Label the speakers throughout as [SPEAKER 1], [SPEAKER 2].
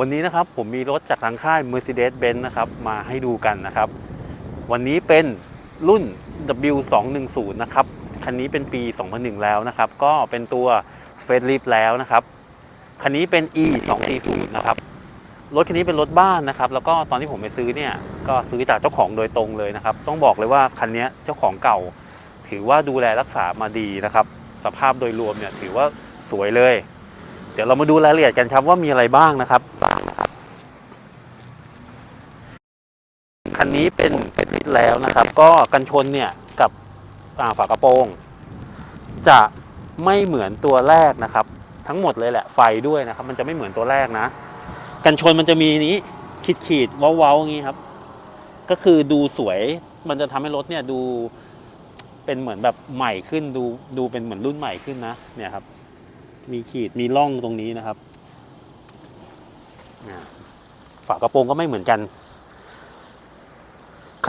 [SPEAKER 1] วันนี้นะครับผมมีรถจากทางค่าย Mercedes-Benz นะครับมาให้ดูกันนะครับ วันนี้เป็นรุ่น W210 นะครับ คันนี้เป็นปี 2001 แล้วนะครับ ก็เป็นตัวเฟ r ลิฟแล้วนะครับ คันนี้เป็น E 240 นะครับ รถคันนี้เป็นรถบ้านนะครับ แล้วก็ตอนที่ผมไปซื้อเนี่ย ก็ซื้อจากเจ้าของโดยตรงเลยนะครับ ต้องบอกเลยว่าคันนี้เจ้าของเก่า ถือว่าดูแลรักษามาดีนะครับ สภาพโดยรวมเนี่ยถือว่าสวยเลย เดี๋ยวเรามาดูรายละเอียดกันครับว่ามีอะไรบ้างนะครับ คันนี้เป็นเซตลิตแล้วนะครับ ก็กันชนเนี่ยกับฝากระโปรง จะไม่เหมือนตัวแรกนะครับ ทั้งหมดเลยแหละไฟด้วยนะครับ มันจะไม่เหมือนตัวแรกนะ กันชนมันจะมีนี้ขีดขีดๆเว้าๆอย่างนี้ครับ ก็คือดูสวยมันจะทำให้รถเนี่ยดูเป็นเหมือนแบบใหม่ขึ้นดูดูเป็นเหมือนรุ่นใหม่ขึ้นนะ เนี่ยครับ มีขีดมีร่องตรงนี้นะครับฝากระโปรงก็ไม่เหมือนกัน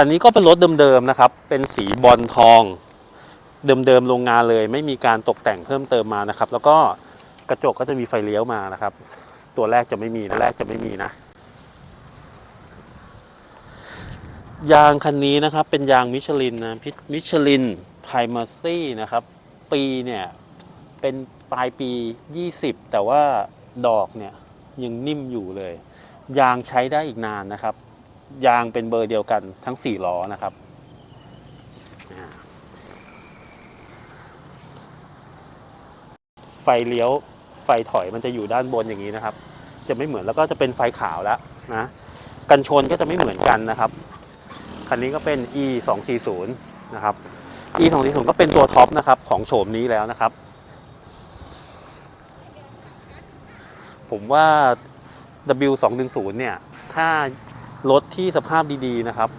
[SPEAKER 1] คันนี้ก็เป็นรถเดิมๆนะครับ เป็นสีบอลทอง เดิมๆโรงงานเลย ไม่มีการตกแต่งเพิ่มเติมมานะครับ แล้วก็กระจกก็จะมีไฟเลี้ยวมานะครับ ตัวแรกจะไม่มีนะแรกจะไม่มีนะยางคันนี้นะครับ เป็นยางมิชลินนะมิชลินไพรมาซี่นะครับ ปีเนี่ยเป็นปลายปี 20 แต่ว่าดอกเนี่ยยังนิ่มอยู่เลย ยางใช้ได้อีกนานนะครับ ยางเป็นเบอร์เดียวกันทั้ง 4 ล้อนะครับอ่าไฟเลี้ยวไฟถอยมันจะอยู่ด้านบนอย่างนี้นะครับ จะไม่เหมือนแล้วก็จะเป็นไฟขาวแล้วนะกันชนก็จะไม่เหมือนกันนะครับคันนี้ก็เป็น e 2 4 0นะครับ e 2 4 0ก็เป็นตัวท็อปนะครับของโฉมนี้แล้วนะครับ ผมว่า W 2 1 0เนี่ยถ้า รถที่สภาพดีๆนะครับ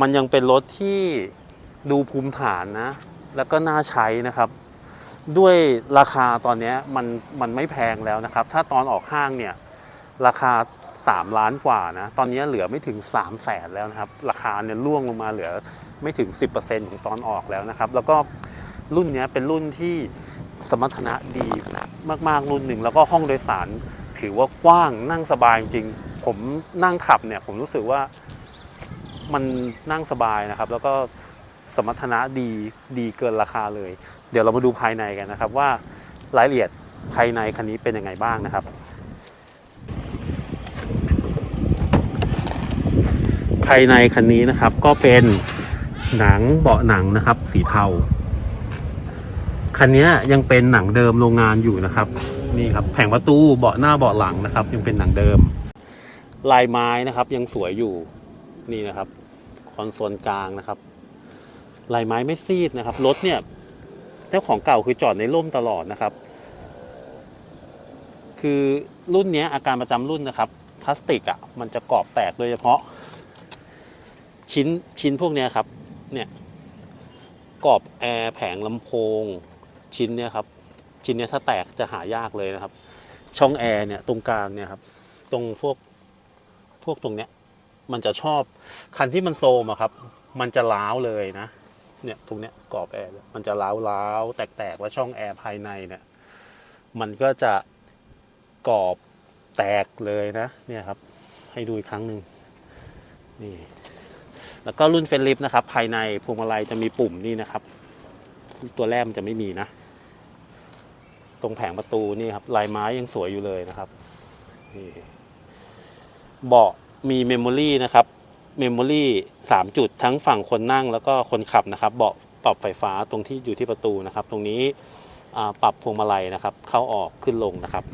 [SPEAKER 1] มันยังเป็นรถที่ดูภูมิฐานนะ แล้วก็น่าใช้นะครับ ด้วยราคาตอนนี้มันมันไม่แพงแล้วนะครับ ถ้าตอนออกห้างเนี่ยราคา 3 ล้านกว่านะ ตอนนี้เหลือไม่ถึง 3 0 0แสนแล้วนะครับ ราคาเนี่ยร่วงลงมาเหลือไม่ถึง 10%ของตอนออกแล้วนะครับ แล้วก็รุ่นนี้เป็นรุ่นที่สมรรถนะดีมากๆรุ่นหนึ่ง แล้วก็ห้องโดยสารถือว่ากว้างนั่งสบายจริง ผมนั่งขับเนี่ยผมรู้สึกว่ามันนั่งสบายนะครับ แล้วก็สมรรถนะดีดีเกินราคาเลย เดี๋ยวเรามาดูภายในกันนะครับ ว่ารายละเอียดภายในคันนี้เป็นยังไงบ้างนะครับ ภายในคันนี้นะครับก็เป็นหนังเบาะหนังนะครับ สีเทาคันนี้ยังเป็นหนังเดิมโรงงานอยู่นะครับ นี่ครับ แผงประตูเบาะหน้าเบาะหลังนะครับ ยังเป็นหนังเดิม ลายไม้นะครับ ยังสวยอยู่นี่นะครับ คอนโซลกลางนะครับ ลายไม้ไม่ซีดนะครับรถเนี่ยเจ้าของเก่าคือจอดในร่มตลอดนะครับ คือรุ่นนี้อาการประจำรุ่นนะครับพลาสติกอะ่ะมันจะกรอบแตกโดยเฉพาะ ชิ้นชิ้นพวกนี้ครับเนี่ยกรอบแอร์แผงลำโพง ชิ้นเนี้ยครับชิ้นเนี้ยถ้าแตกจะหายากเลยนะครับ ช่องแอร์เนี่ยตรงกลางเนี่ยครับ ตรงพวก พวกตรงเนี้ย มันจะชอบคันที่มันโซมอะครับ มันจะล้าวเลยนะ เนี่ยตรงเนี้ยกรอบแอร์มันจะล้าวล้าวแตกๆแล้วช่องแอร์ภายในเนี่ย มันก็จะกรอบแตกเลยนะ เนี่ยครับ ให้ดูอีกครั้งหนึ่งนี่แล้วก็รุ่นเฟรนลิฟนะครับ ภายในพวงมาลัยจะมีปุ่มนี่นะครับ ตัวแรกมันจะไม่มีนะ ตรงแผงประตูนี่ครับ ลายไม้ยังสวยอยู่เลยนะครับนี่ เบาะมีเมมโมรีนะครับเมมโมรีสามจุดทั้งฝั่งคนนั่งแล้วก็คนขับนะครับ เบาะปรับไฟฟ้าตรงที่อยู่ที่ประตูนะครับ ตรงนี้ปรับพวงมาลัยนะครับ เข้าออกขึ้นลงนะครับ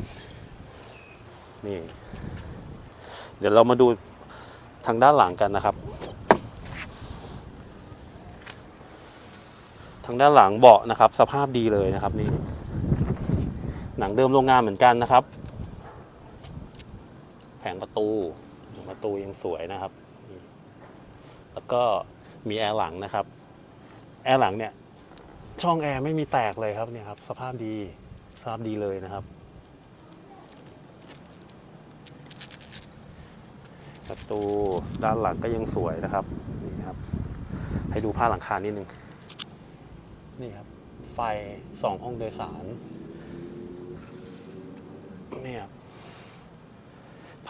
[SPEAKER 1] นี่เดี๋ยวเรามาดูทางด้านหลังกันนะครับ ทางด้านหลังเบาะนะครับ สภาพดีเลยนะครับนี่หนังเดิมโรงงานเหมือนกันนะครับ แผงประตู ประตูยังสวยนะครับ แล้วก็มีแอร์หลังนะครับ แอร์หลังเนี่ย ช่องแอร์ไม่มีแตกเลยครับเนี่ยครับ สภาพดีสภาพดีเลยนะครับประตูด้านหลังก็ยังสวยนะครับนี่ครับ ให้ดูผ้าหลังคานิดนึงนี่ครับ ไฟสองห้องโดยสารเนี่ย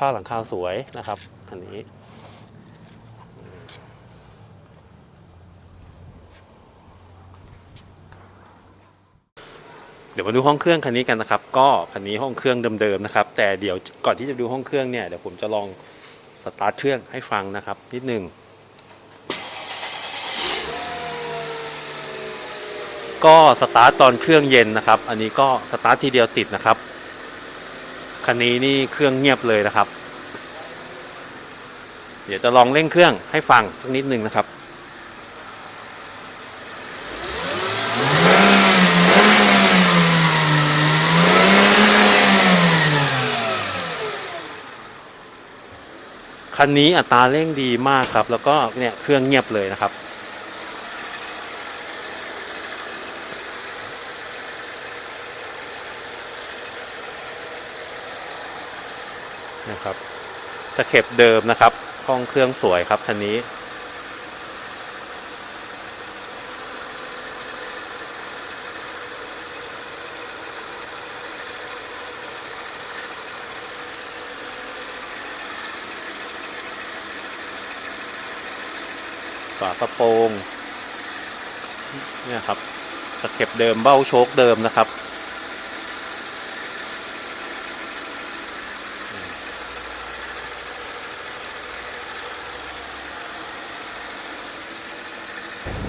[SPEAKER 1] ผ้าหลังคาสวยนะครับคันนี้เดี๋ยวมาดูห้องเครื่องคันนี้กันนะครับ ก็คันนี้ห้องเครื่องเดิมๆนะครับ แต่เดี๋ยวก่อนที่จะดูห้องเครื่องเนี่ยเดี๋ยวผมจะลองสตาร์ทเครื่องให้ฟังนะครับนิดหนึ่งก็สตาร์ทตอนเครื่องเย็นนะครับ อันนี้ก็สตาร์ททีเดียวติดนะครับ คันนี้นี่เครื่องเงียบเลยนะครับ เดี๋ยวจะลองเร่งเครื่องให้ฟังสักนิดนึงนะครับคันนี้อัตราเร่งดีมากครับ แล้วก็เนี่ยเครื่องเงียบเลยนะครับ นะครับตะเข็บเดิมนะครับห้องเครื่องสวยครับคันนี้ ฝากระโปรงเนี่ยครับตะเข็บเดิมเบ้าโชคเดิมนะครับ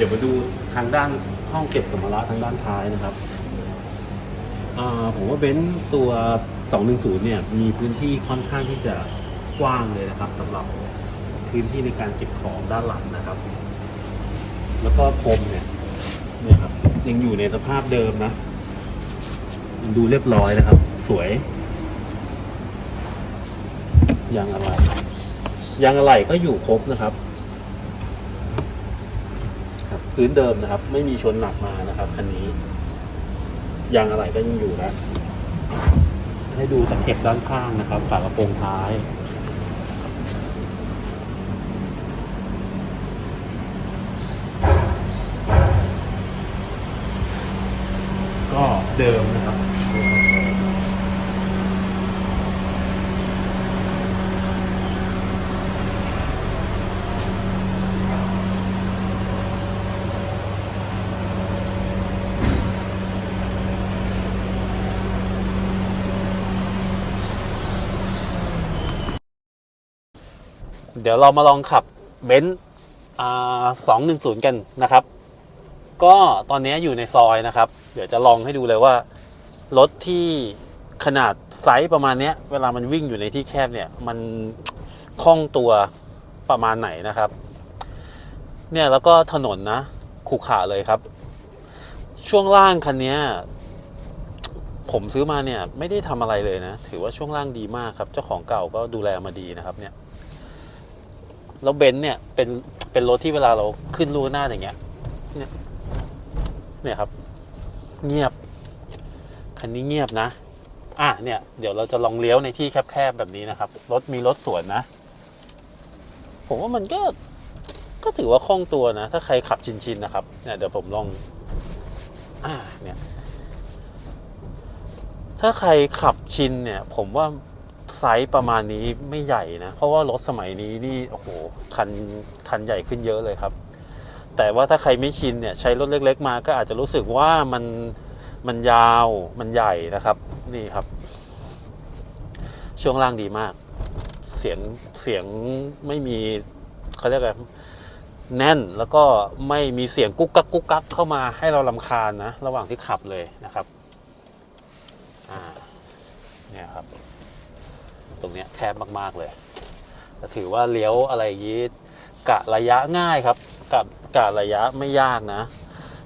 [SPEAKER 1] ดี๋ยวมาดูทางด้านห้องเก็บสัมภาระทางด้านท้ายนะครับผมว่าเบนซ์ตัว 210 เนี่ย มีพื้นที่ค่อนข้างที่จะกว้างเลยนะครับสำหรับพื้นที่ในการเก็บของด้านหลังนะครับ แล้วก็พรมเนี่ยเนี่ยครับยังอยู่ในสภาพเดิมนะยังดูเรียบร้อยนะครับ สวยยางอะไรยางอะไรก็อยู่ครบนะครับ พื้นเดิมนะครับ ไม่มีชนหนักมานะครับคันนี้ยางอะไรก็ยังอยู่นะให้ดูตะเข็บด้านข้างนะครับฝากระโปรงท้ายก็เดิมนะครับ เดี๋ยวเรามาลองขับเบนซ์สองหนึ่งศูนย์กันนะครับ ก็ตอนนี้อยู่ในซอยนะครับ เดี๋ยวจะลองให้ดูเลยว่า รถที่ขนาดไซส์ประมาณนี้เวลามันวิ่งอยู่ในที่แคบเนี่ย มันคล่องตัวประมาณไหนนะครับ เนี่ยแล้วก็ถนนนะขรุขระเลยครับ ช่วงล่างคันนี้ผมซื้อมาเนี่ยไม่ได้ทำอะไรเลยนะ ถือว่าช่วงล่างดีมากครับ เจ้าของเก่าก็ดูแลมาดีนะครับเนี่ย แล้วเบนซ์เนี่ยเป็นเป็นรถที่เวลาเราขึ้นลูหน้าอย่างเงี้ย เนี่ยเนี่ยครับ เงียบ คันนี้เงียบนะ อะเนี่ย เดี๋ยวเราจะลองเลี้ยวในที่แคบๆแบบนี้นะครับ รถมีรถสวนนะ ผมว่ามันก็ก็ถือว่าคล่องตัวนะ ถ้าใครขับชินๆนะครับ เนี่ยเดี๋ยวผมลอง อ่าเนี่ย ถ้าใครขับชินเนี่ย ผมว่า ไซส์ประมาณนี้ไม่ใหญ่นะ เพราะว่ารถสมัยนี้นี่โอ้โหคันคันใหญ่ขึ้นเยอะเลยครับ แต่ว่าถ้าใครไม่ชินเนี่ยใช้รถเล็ก ๆ มาก็อาจจะรู้สึกว่ามันมันยาวมันใหญ่นะครับ นี่ครับ ช่วงล่างดีมาก เสียงเสียงไม่มีเขาเรียกอะไรแน่นแล้วก็ไม่มีเสียงกุ๊กกักกุ๊กกักเข้ามาให้เราลำคาญนะ ระหว่างที่ขับเลยนะครับ อ่าเนี่ยครับ ตรงเนี้ยแคบมากๆเลยแต่ถือว่าเลี้ยวอะไรยี้กะระยะง่ายครับกะกะระยะไม่ยากนะ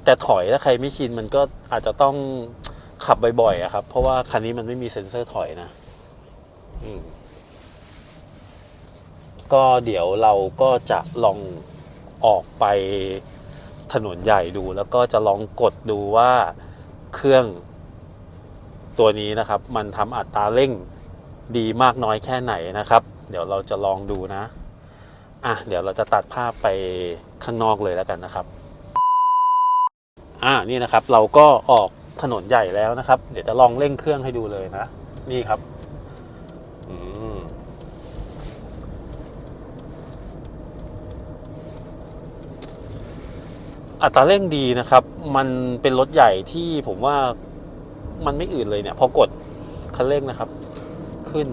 [SPEAKER 1] แต่ถอยถ้าใครไม่ชินมันก็อาจจะต้องขับบ่อยๆครับ เพราะว่าคันนี้มันไม่มีเซ็นเซอร์ถอยนะก็เดี๋ยวเราก็จะลองออกไปถนนใหญ่ดู แล้วก็จะลองกดดูว่าเครื่องตัวนี้นะครับ มันทำอัตราเร่ง ดีมากน้อยแค่ไหนนะครับ เดี๋ยวเราจะลองดูนะ อะเดี๋ยวเราจะตัดภาพไปข้างนอกเลยแล้วกันนะครับ อ่านี่นะครับเราก็ออกถนนใหญ่แล้วนะครับ เดี๋ยวจะลองเร่งเครื่องให้ดูเลยนะ นี่ครับอืมอัตราเร่งดีนะครับ มันเป็นรถใหญ่ที่ผมว่ามันไม่อื่นเลยเนี่ย พอกดคันเร่งนะครับ ขึ้น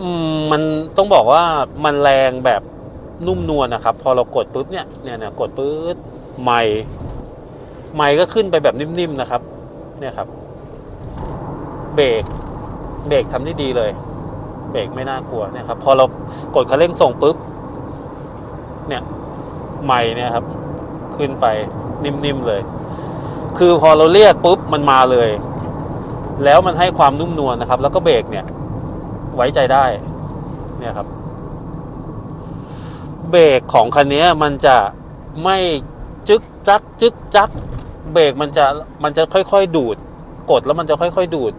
[SPEAKER 1] อืมมันต้องบอกว่ามันแรงแบบนุ่มนวลนะครับ พอเรากดปุ๊บเนี่ยเนี่ยกดปุ๊บไมค์ไมค์ก็ขึ้นไปแบบนิ่มๆนะครับ เนี่ยครับ เบรกเบรกทำได้ดีเลย เบรกไม่น่ากลัวเนี่ยครับ พอเรากดคันเร่งส่งปุ๊บเนี่ยไมค์เนี่ยครับ ขึ้นไปนิ่มๆเลย คือพอเราเรียกปุ๊บมันมาเลย แล้วมันให้ความนุ่มนวลนะครับ แล้วก็เบรกเนี่ยไว้ใจได้เนี่ยครับ เบรกของคันนี้มันจะไม่จึกจักจึกจักเบรกมันจะมันจะค่อยๆดูด กดแล้วมันจะค่อยๆดูด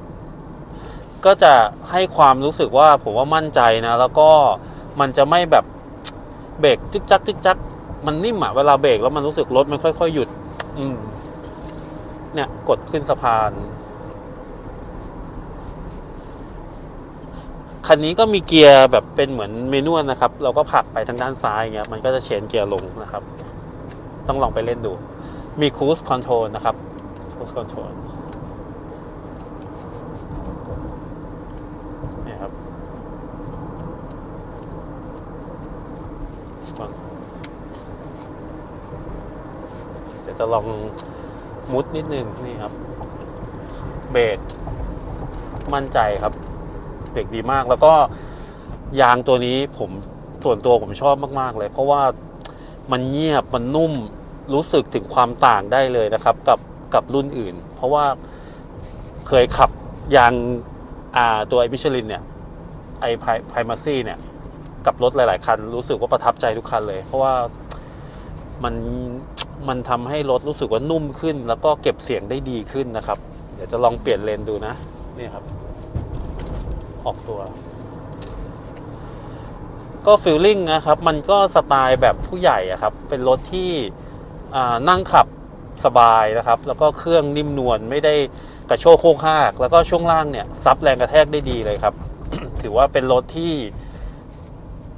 [SPEAKER 1] ก็จะให้ความรู้สึกว่าผมว่ามั่นใจนะ แล้วก็มันจะไม่แบบเบรกจึกจักจึกจักมันนิ่มอะเวลาเบรกแล้วมันรู้สึกรถมันค่อยๆหยุด อืมเนี่ยกดขึ้นสะพาน คันนี้ก็มีเกียร์แบบเป็นเหมือนเมนวลนะครับ เราก็ผลักไปทางด้านซ้ายอย่างเงี้ยมันก็จะเชนเกียร์ลงนะครับ ต้องลองไปเล่นดู มีค u ู s คอนโทรลนะครับค u ู s คอนโทรลเนี่ยครับเดี๋ยวจะลองมุดนิดนึงนี่ครับ เบรกมั่นใจครับ เบรกดีมาก แล้วก็ยางตัวนี้ผมส่วนตัวผมชอบมากๆเลย เพราะว่ามันเงียบมันนุ่มรู้สึกถึงความต่างได้เลยนะครับ กับกับรุ่นอื่น เพราะว่าเคยขับยางอ่าตัวไอมิชลินเนี่ยไอไพมาซี่เนี่ย กับรถหลาย ๆ คัน รู้สึกว่าประทับใจทุกคันเลย เพราะว่ามันมันทำให้รถรู้สึกว่านุ่มขึ้น แล้วก็เก็บเสียงได้ดีขึ้นนะครับ เดี๋ยวจะลองเปลี่ยนเลนดูนะ นี่ครับ ออกตัว ก็ฟิลลิ่งนะครับ มันก็สไตล์แบบผู้ใหญ่อะครับ เป็นรถที่นั่งขับสบายนะครับ แล้วก็เครื่องนิ่มนวลไม่ได้กระโชกโคกหาก แล้วก็ช่วงล่างเนี่ยซับแรงกระแทกได้ดีเลยครับ ถือว่าเป็นรถที่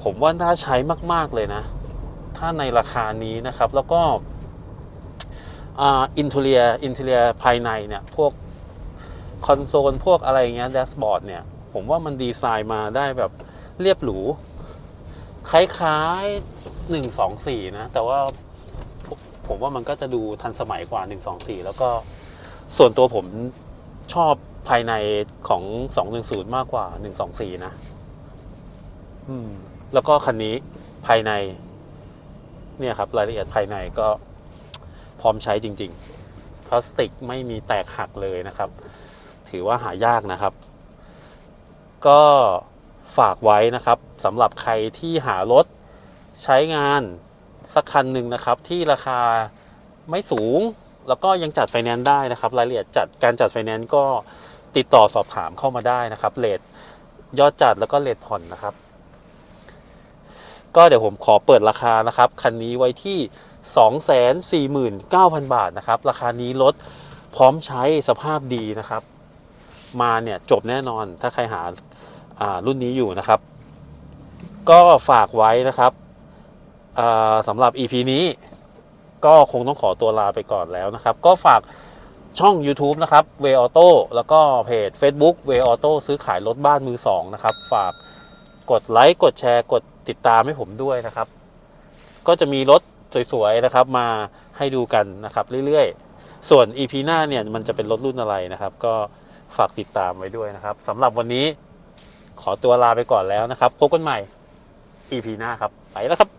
[SPEAKER 1] ผมว่าน่าใช้มาก ๆ เลยนะ ถ้าในราคานี้นะครับ แล้วก็อินเทเลียอินเทเลียภายในเนี่ย พวกคอนโซล พวกอะไรเงี้ยแดชบอร์ดเนี่ย ผมว่ามันดีไซน์มาได้แบบเรียบหรู คล้ายๆหนึ่งสองสี่นะ แต่ว่าผมผมว่ามันก็จะดูทันสมัยกว่าหนึ่งสองสี่แล้วก็ส่วนตัวผมชอบภายในของสองหนึ่งศูนย์มากกว่าหนึ่งสองสี่นะ อืม แล้วก็คันนี้ภายใน เนี่ยครับ รายละเอียดภายในก็พร้อมใช้จริง ๆ พลาสติกไม่มีแตกหักเลยนะครับ ถือว่าหายากนะครับ ก็ฝากไว้นะครับสำหรับใครที่หารถใช้งานสักคันหนึ่งนะครับ ที่ราคาไม่สูงแล้วก็ยังจัดไฟแนนซ์ได้นะครับ รายละเอียดจัดการจัดไฟแนนซ์ก็ติดต่อสอบถามเข้ามาได้นะครับเลทยอดจัดแล้วก็เลทผ่อนนะครับ ก็เดี๋ยวผมขอเปิดราคานะครับคันนี้ไว้ที่ 249,000 บาทนะครับ ราคานี้รถพร้อมใช้สภาพดีนะครับ มาเนี่ยจบแน่นอนถ้าใครหาอ่า รุ่นนี้อยู่นะครับ ก็ฝากไว้นะครับอ่าสำหรับ EP นี้ก็คงต้องขอตัวลาไปก่อนแล้วนะครับ ก็ฝากช่อง YouTube นะครับ w a y Auto แล้วก็เพจ Facebook w a y Auto ซื้อขายรถบ้านมือสองนะครับ ฝากกดไลค์กดแชร์ กดติดตามให้ผมด้วยนะครับ ก็จะมีรถสวยๆนะครับ มาให้ดูกันนะครับเรื่อยๆ ส่วน EP หน้าเนี่ยมันจะเป็นรถรุ่นอะไรนะครับ ก็ฝากติดตามไว้ด้วยนะครับสำหรับวันนี้ ขอตัวลาไปก่อนแล้วนะครับ พบกันใหม่ EP หน้าครับ ไปแล้วครับ